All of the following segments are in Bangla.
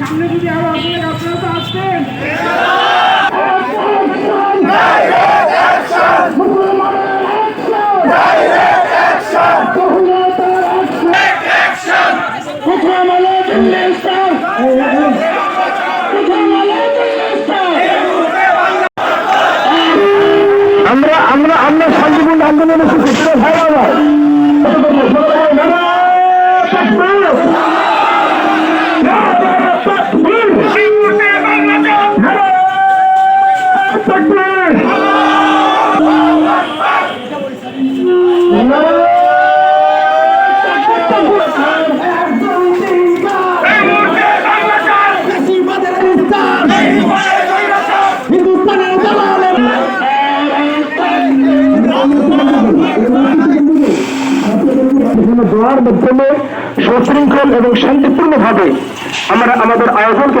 সামনে যদি আরও আসলে আপনারা তো আসবেন শান্তিপূর্ণ আন্দোলনে এসেছি ভাই আমার হিন্দুস্তানের মাধ্যমে সুশৃঙ্খল এবং শান্তিপূর্ণভাবে আমরা আমাদের আয়োজনকে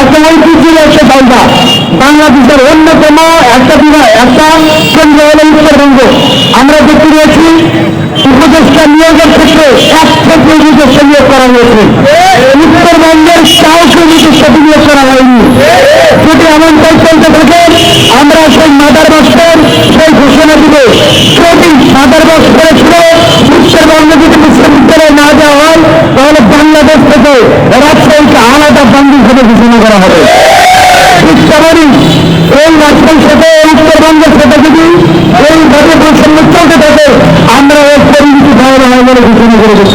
একটা ঐতিহ্যের একটা জায়গা বাংলাদেশের অন্যতম একটা বিভাগ একটা কেন্দ্র হল উত্তরবঙ্গ। আমরা দেখতে পেয়েছি উপদেষ্টা নিয়োগের ক্ষেত্রে এক থেকে উপদেষ্টা নিয়োগ করা হয়েছে। উত্তরবঙ্গের কাউকে উপদেষ্টা নিয়োগ করা হয়নি। যদি এমনটাই চলতে থাকে, আমরা সেই মাদার বস্ত্রের সেই ঘোষণা দিব। যদি মাদার বস্ত্র করা হবে। এই রাজশাহীর সাথে উত্তরবঙ্গের সাথে যদি এইভাবে বৈষম্য চলতে থাকে, আমরা এর পরিণতি ভয়াবহ বলে ঘোষণা করে দিচ্ছি।